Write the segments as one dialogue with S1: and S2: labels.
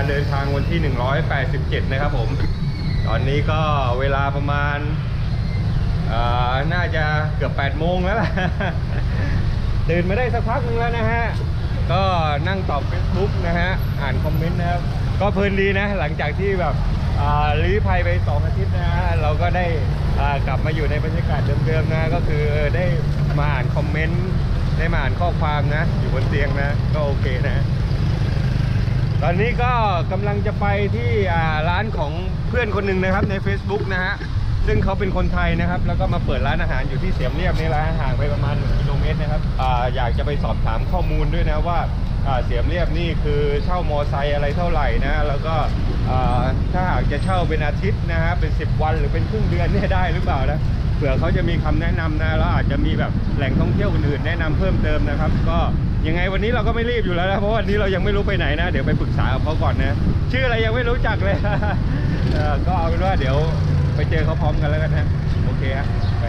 S1: การเดินทางวันที่ 187 นะครับผม ตอนนี้ก็เวลาประมาณน่าจะเกือบ 8 โมงแล้วล่ะ ตื่นมาได้สักพักหนึงแล้วนะฮะ ก็นั่งตอบ Facebook นะฮะ อ่านคอมเมนต์นะครับ ก็เพลินดีนะ หลังจากที่แบบลี้ภัยไป 2 อาทิตย์นะฮะ เราก็ได้กลับมาอยู่ในบรรยากาศเดิมๆนะ ก็คือได้มาอ่านคอมเมนต์ ได้มาอ่านข้อความนะ อยู่บนเตียงนะ ก็โอเคนะ ตอนนี้ก็กำลังจะไปที่ร้านของเพื่อนคนหนึ่งนะครับใน Facebook นะฮะซึ่งเขาเป็นคนไทยนะครับ แล้วก็มาเปิดร้านอาหารอยู่ที่เสียมเรียบนี่แหละห่างไปประมาณ1กิโลเมตรนะครับออยากจะไปสอบถามข้อมูลด้วยนะว่าเสียมเรียบนี่คือเช่ามอไซค์อะไรเท่าไหร่นะแล้วก็ถ้าหากจะเช่าเป็นอาทิตย์นะฮะเป็น 10 วันหรือเป็นครึ่งเดือนเนี่ยได้หรือเปล่านะ ผื่อเขาจะมีคำแนะนำนะแล้วอาจจะมีแบบแหล่งท่องเที่ยวอื่นๆแนะนำเพิ่มเติมนะครับ ก็ยังไงวันนี้เราก็ไม่รีบอยู่แล้วนะเพราะวันนี้เรายังไม่รู้ไปไหนนะ เดี๋ยวไปปรึกษากับเขาก่อนนะ ชื่ออะไรยังไม่รู้จักเลยก็เอาเป็นว่าเดี๋ยวไปเจอเขาพร้อมกันแล้วกันนะโอเคฮะไป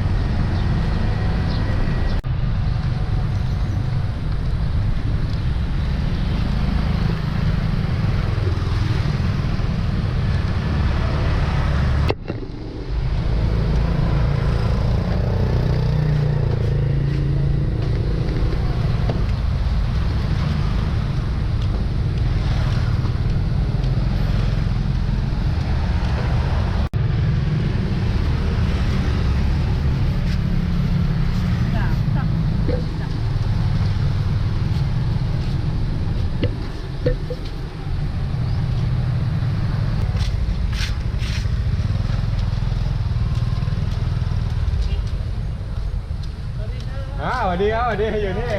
S1: อ้า วสวัสดีครับสวัสดีอยู่นี่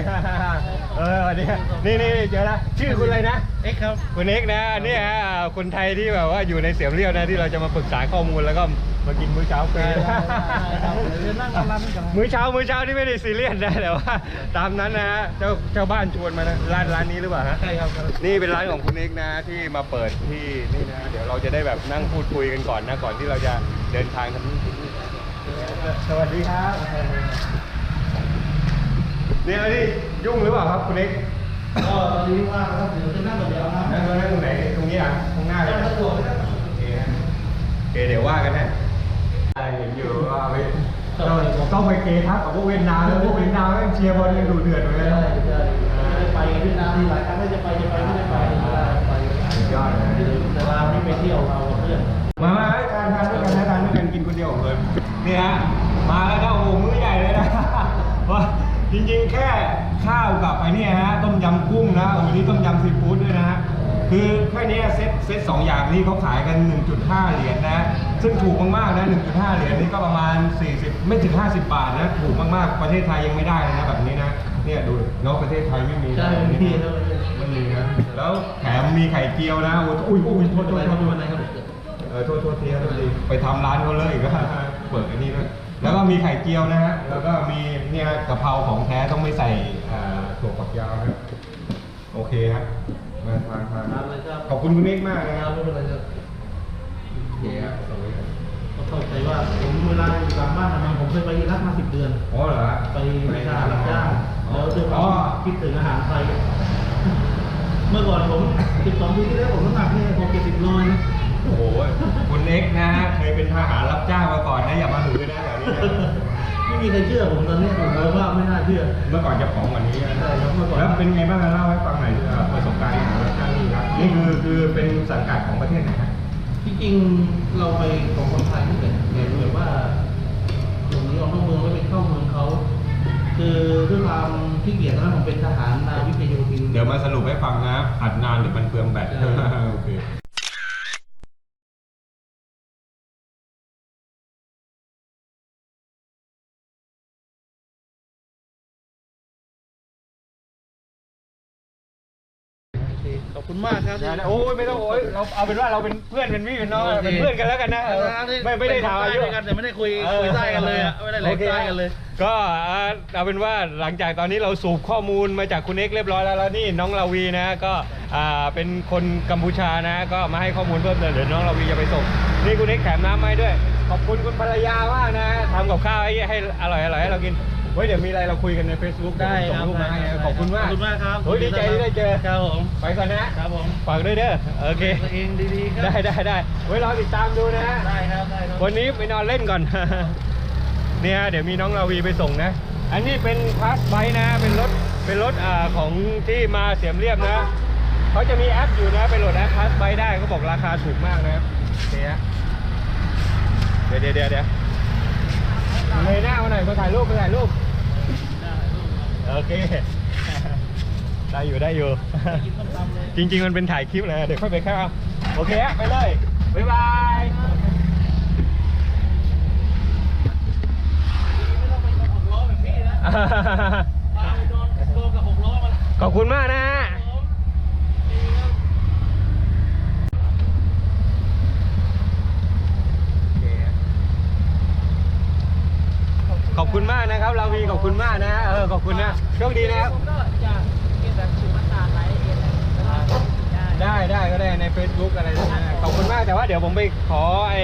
S1: เออสวัสดีนี่นี่เจอแล้วชื่อคุณอะไรนะ
S2: เอ็กครับ
S1: คุณเอกนะนี่ฮะคนไทยที่แบบว่าอยู่ในเสียมเรียวนะที่เราจะมาปรึกษาข้อมูลแล้วก็มากินมื้อเช้าฟรี
S2: เดี๋ยวนั่งร้านนี้กัน
S1: มื้อเช้ามื้อเช้าที่ไม่ได้ซีเรียสนะแต่ว่าตามนั้นนะฮะเจ้าเจ้าบ้านชวนมานะร้านร้านนี้หรือเปล่าฮะ
S2: ใช่ครับ
S1: นี่เป็นร้านของคุณเอกนะที่มาเปิดที่นี่นะเดี๋ยวเราจะได้แบบนั่งพูดคุยกันก่อนนะก่อนที่เราจะเดินทางทำนู่นทำนี่สวัสดีครับ นี่อะไรนี่ยุ่งหรือเปล่าครับคุณเอก
S2: ก็ตอนนี้ว่างครับเดี๋ยวจะนั่งกับเดี๋ยวนะ
S1: นั่งตรงนั่งตรงไหนตรงนี้อะตรงหน้าเลย
S2: สะดวกนะครับ
S1: โอเคฮะโอเคเดี๋ยวว่ากันนะเห็นอยู่ว่าไปต้องต้องไปเกทับกับพวกเวียดนามแล้วพวกเวียดนามแม่งเชียร์บอลกันดูเดือดเหมือนกัน
S2: ใช่
S1: นะ
S2: ใช่ไปเวียดนามมีหลายครั้งไม่จะไปจะไปไม่ได้ไปไป
S1: สุดยอดนะ
S2: แต่เราไม่ไปเที่ยวเรากับเพื่อน
S1: มามาให้ทานทานด้วยกันนะทานด้วยกันกินคนเดียวของเลยนี่ฮะมาแล้วนะโอ้โหมื้อ จริงๆ แค่ข้าวกับไอ้เนี่ยฮะต้มยำกุ้งนะโอ้โหนี่ต้มยำซีฟู้ดด้วยนะฮะคือแค่เนี้ยเซ็ตเซ็ตสองอย่างนี้เขาขายกัน 1.5 เหรียญนะ ซึ่งถูกมากๆนะ 1.5 เหรียญนี่ก็ประมาณ 40 ไม่ถึง 50 บาทนะ ถูกมากๆ ประเทศไทยยังไม่ได้เลยนะแบบนี้นะ เนี่ยดูเนาะประเทศไทยไม่มีนะ
S2: ใช่
S1: แบบนี้
S2: พี่
S1: นะ
S2: แล้ว
S1: มันมีนะ แล้วแถมมีไข่เจียวนะโอ้ยอุ้ยอุ้ยโทษโทษโทษโทษ
S2: นะครับ
S1: เออโทษโทษทีครับโทษทีไปทำร้านเขาเลยอีกแล้วเปิดอันนี้ด้วย แล้วก็มีไข่เจียวนะฮะ แล้วก็มีเนี่ยกะเพราของแท้ต้องไม่ใส่อ่าถั่วฝักยาวนะโอเคครับมาทานทาน
S2: ทานเลยครับ
S1: ขอบคุณคุณเอกมากนะ
S2: นะ
S1: ค
S2: ค
S1: รั
S2: รั
S1: บบ
S2: ไม่เป็นไรครับ
S1: โอเคครับสวัสดีครับ
S2: ก็เข้าใจว่าผมเวลาอยู่ตามบ้านทำไมผมเคยไปอิรักมาสิบเดือน
S1: อ๋อเหรอฮะ
S2: ไปวิชารับจ้างแล้วด้วยควา
S1: อ๋อ
S2: มคิดถึงอาหารไทย เมื่อก่อนผม12ปีที่แล้วผมน้ำหนักเนี่ยผม70โลนะ
S1: โอ้โหคุณเอกนะฮะเคยเป็นทหารรับจ้างมาก่อน นะอย่ามาหือนะแถวนี้นะ
S2: ไม่มีใครเชื่อผมตอนนี้ผมเลยว่าไม่น่าเชื่อ
S1: เมื่อก่อนจะผอมกว่านี้นะ
S2: ใช่ครับเมื่อก่อน
S1: แล้วเป็นไงบ้างนะเล่าให้ฟังหน่อยเอ่อประสบการณ์ทหารรับจ้างนี่ครับนี่คือคือเป็นสังกัดของประเทศไหนฮะ
S2: ที่จริงเราไปของคนไทยนี่แหละแต่แบบว่าหลงหนีออกนอกเมืองไม่ไปเข้าเมืองเขาคือด้วยความที่เกียรติตอนนั้นผมเป็นทหารนาวิกโยธิน
S1: เดี๋ยวมาสรุปให้ฟังนะอัดนานหรือมันเปลืองแบต
S2: ใช่
S1: โอเค
S2: คุณมากครับ
S1: โอ้ยไม่ต้องโอ้ยเราเอาเป็นว่าเราเป็นเพื่อนเป็นพี่เป็นน้อง
S2: โอเค
S1: เป็นเพื่อนกันแล้วกันนะ
S2: เออที่
S1: ไม่ไม่ได้ถามอายุ
S2: เป็นคนใต้ด้วยกันแต่ไม่ได้คุยคุยใต้กันเลยอะไม่ได้แหลก
S1: โอค
S2: ใต้กันเลย
S1: ก็อ่าเอาเป็นว่าหลังจากตอนนี้เราสูบข้อมูลมาจากคุณเอกเรียบร้อยแล้วแล้วนี่น้องลาวีนะก็อ่าเป็นคนกัมพูชานะ ก็มาให้ข้อมูลเพิ่มเติมเดี๋ยวน้องลาวีจะไปส่งนี่คุณเอกแถมน้ำมาให้ด้วย ขอบคุณคุณภรรยามากนะทำกับข้าวให้ให้อร่อยอร่อยให้เรากิน เฮ้ยเดี๋ยวมีอะไรเราคุยกันใน Facebook
S2: ได้
S1: ส่
S2: ค
S1: ง
S2: รับ
S1: รูปมาให้
S2: ได้
S1: นะขอบคุณมาก
S2: ขอบคุณมากครับ
S1: เฮ้ยดีใจที่ได้เจอ
S2: ครับผม
S1: ไปก่อนนะ
S2: ครับผม
S1: ฝากด้วยเด้อโอเค
S2: ตัวเองดีๆครั
S1: ได้ได้ได้ไว้รอติดตามดูนะฮะ
S2: ได้ครับได้ครับ
S1: วันนี้ไปนอนเล่นก่อนเนี่ยเดี๋ยวมีน้องราวีไปส่งนะ อันนี้เป็นพาสไบค์นะเป็นรถเป็นรถอ่าของที่มาเสียมเรียบนะเขาจะมีแอปอยู่นะไปโหลดแอปพาสไบค์ได้เขาบอกราคาถูกมากนะครับเนี่ยเดี๋ยวเดี๋ยวเดี๋ยว เดี๋ยวเลยหน้ามาหน่อยมาถ่ายรูปมาถ่ายรูปโอเค ได้อยู่ได้อยู่
S2: กินส้มตำเลย
S1: จริง ๆ มันเป็นถ่ายคลิปเลยเดี๋ยวค่อยไปเข้าโอเคฮะไปเลย บ๊ายบาย
S2: ไม่ต้องไปกับหกล้อแบบพี่นะพาไปโดนโดนกับหกล้อมาแล้ว
S1: ขอบคุณมากนะฮะ
S2: ผมดีครับ
S1: ขอบคุณมากนะครับเราวีขอบคุณมากนะเออขอบคุณนะโชคดีนะครับ
S3: ผมก็จะก็บแบบชุดมาตราไลเองนะแล้วก็ได้
S1: ได้ได้ก็ได้ใน Facebook อะไรนะขอบคุณมากแต่ว่าเดี๋ยวผมไปขอไอ้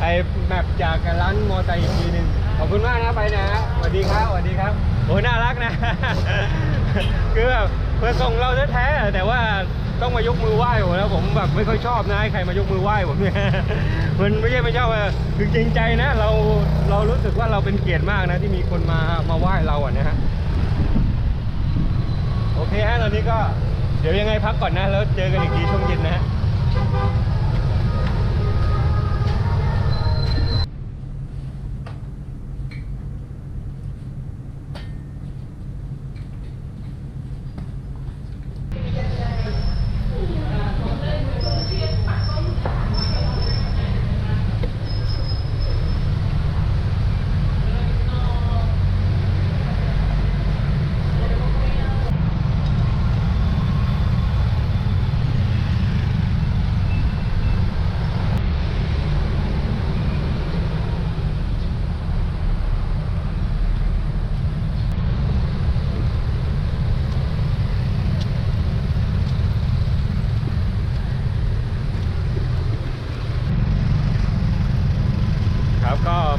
S1: ไอ้แมปจากร้านมอเตอร์ไซค์อีกทีหนึงขอบคุณมากนะไปนะสวัสดีครับสวัสดีครับโอ้น่ารักนะ คือแบบเพื่อส่งเราแท้ๆแต่ว่า ต้องมายกมือไหว้ผมแล้วผมแบบไม่ค่อยชอบนะให้ใครมายกมือไหว้ผมเนี่ยมันไม่ใช่ไม่ชอบอะคือจริงใจนะ เราเรารู้สึกว่าเราเป็นเกียรติมากนะ ที่มีคนมามาไหว้เราอะนะฮะโอเคฮะตอนนี้ก็เดี๋ยวยังไงพักก่อนนะ แล้วเจอกันอีกทีช่วงเย็นนะฮะ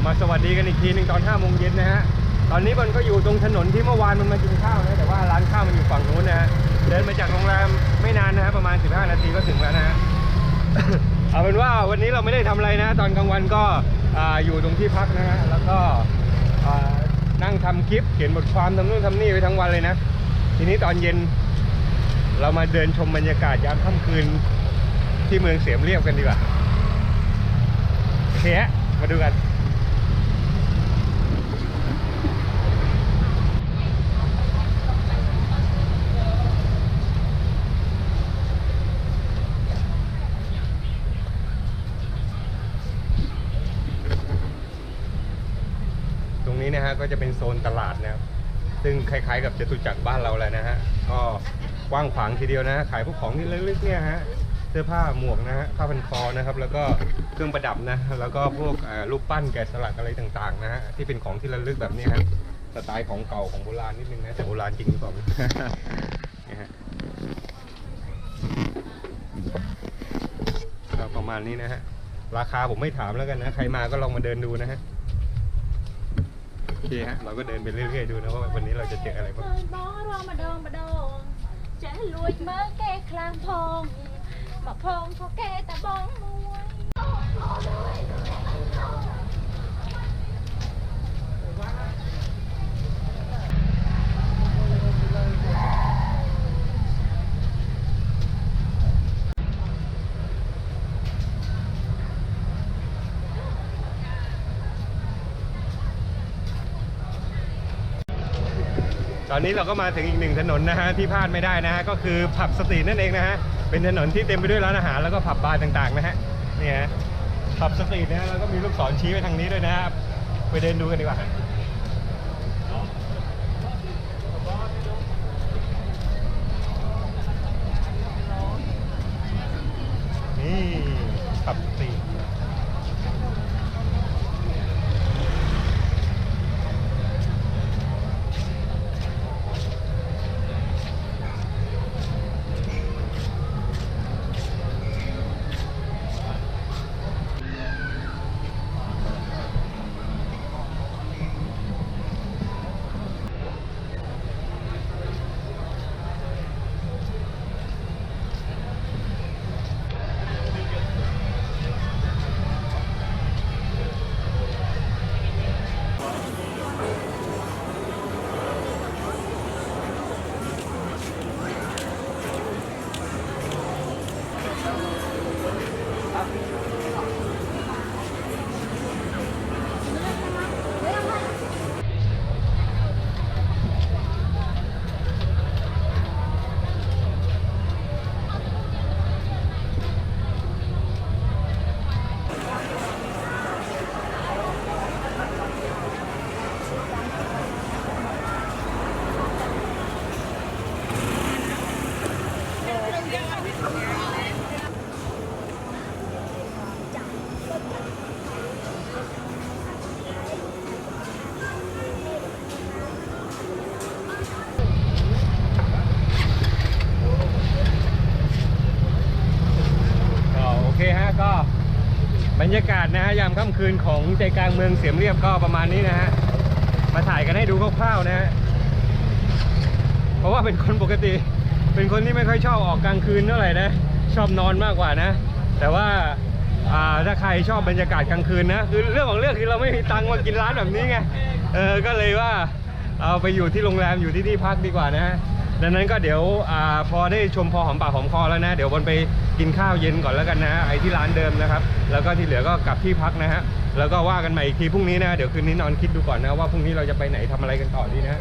S1: มาสวัสดีกันอีกทีหนึ่งตอน5โมงเย็นนะฮะ ตอนนี้มันก็อยู่ตรงถนนที่เมื่อวานมันมากินข้าวนะ แต่ว่าร้านข้าวมันอยู่ฝั่งนู้นนะฮะ เดินมาจากโรงแรมไม่นานนะฮะประมาณ 15 นาทีก็ถึงแล้วนะฮะ เอาเป็นว่าวันนี้เราไม่ได้ทำอะไรนะ ตอนกลางวันก็ออยู่ตรงที่พักนะฮะ แล้วก็นั่งทำคลิปเขียนบทความทำนู่นทำนี่ไปทั้งวันเลยนะ ทีนี้ตอนเย็น เรามาเดินชมบรรยากาศยามค่ำคืนที่เมืองเสียมเรียบกันดีกว่าโอเคฮะมาดูกัน ตรงนี้นะฮะ ก็จะเป็นโซนตลาดนะครับ ซึ่งคล้ายๆ กับจตุจักรบ้านเราแหละนะฮะ ก็กว้างขวางทีเดียวนะ ขายพวกของที่เล็กๆเนี่ยฮะ เสื้อผ้าหมวกนะฮะผ้าพันคอนะครับ แล้วก็เครื่องประดับนะ แล้วก็พวกรูปปั้นแกะสลักอะไรต่างๆนะฮะ ที่เป็นของที่ระลึกแบบนี้ฮะ สไตล์ของเก่าของโบราณนิดนึงนะ แต่โบราณจริงหรือเปล่านี่ยฮะก็ประมาณนี้นะฮะ ราคาผมไม่ถามแล้วกันนะ ใครมาก็ลองมาเดินดูนะฮะ เคฮะเราก็เดินไปเรื่อยๆดูนะว่าวันนี้เราจะเจออะไรบ้าง
S4: บอรอมาดองมาดองจะลวยเมื่อแกคลางพอง มาพองเพราะแกแต่
S1: บองมวย ตอนนี้เราก็มาถึงอีกหนึ่งถนนนะฮะที่พลาดไม่ได้นะฮะก็คือผับสตรีทนั่นเองนะฮะเป็นถนนที่เต็มไปด้วยร้านอาหารแล้วก็ผับบาร์ต่างๆนะฮะนี่ฮะผับสตรีทนะฮะแล้วก็มีลูกศรชี้ไปทางนี้ด้วยนะครับไปเดินดูกันดีกว่านี่ผับสตรีท รรยากาศนะฮะยามค่ำคืนของใจกลางเมืองเสียมเรียบก็ประมาณนี้นะฮะมาถ่ายกันให้ดูคร่าวๆนะฮะเพราะว่าเป็นคนปกติ เป็นคนที่ไม่ค่อยชอบออกกลางคืนเท่าไหร่นะชอบนอนมากกว่านะ แต่ว่าถ้าใครชอบบรรยากาศกลางคืนนะคือเรื่องของเรื่องคือเราไม่มีตังค์มากินร้านแบบนี้ไงเออก็เลยว่าเอาไปอยู่ที่โรงแรมอยู่ที่ที่พักดีกว่านะฮะ ดังนั้นก็เดี๋ยวอพอได้ชมพอหอมปากหอมคอแล้วนะ เดี๋ยววนไปกินข้าวเย็นก่อนแล้วกันนะ ไอ้ที่ร้านเดิมนะครับ แล้วก็ที่เหลือก็กลับที่พักนะฮะ แล้วก็ว่ากันใหม่อีกทีพรุ่งนี้นะ เดี๋ยวคืนนี้นอนคิดดูก่อนนะว่าพรุ่งนี้เราจะไปไหนทำอะไรกันต่อดีนะ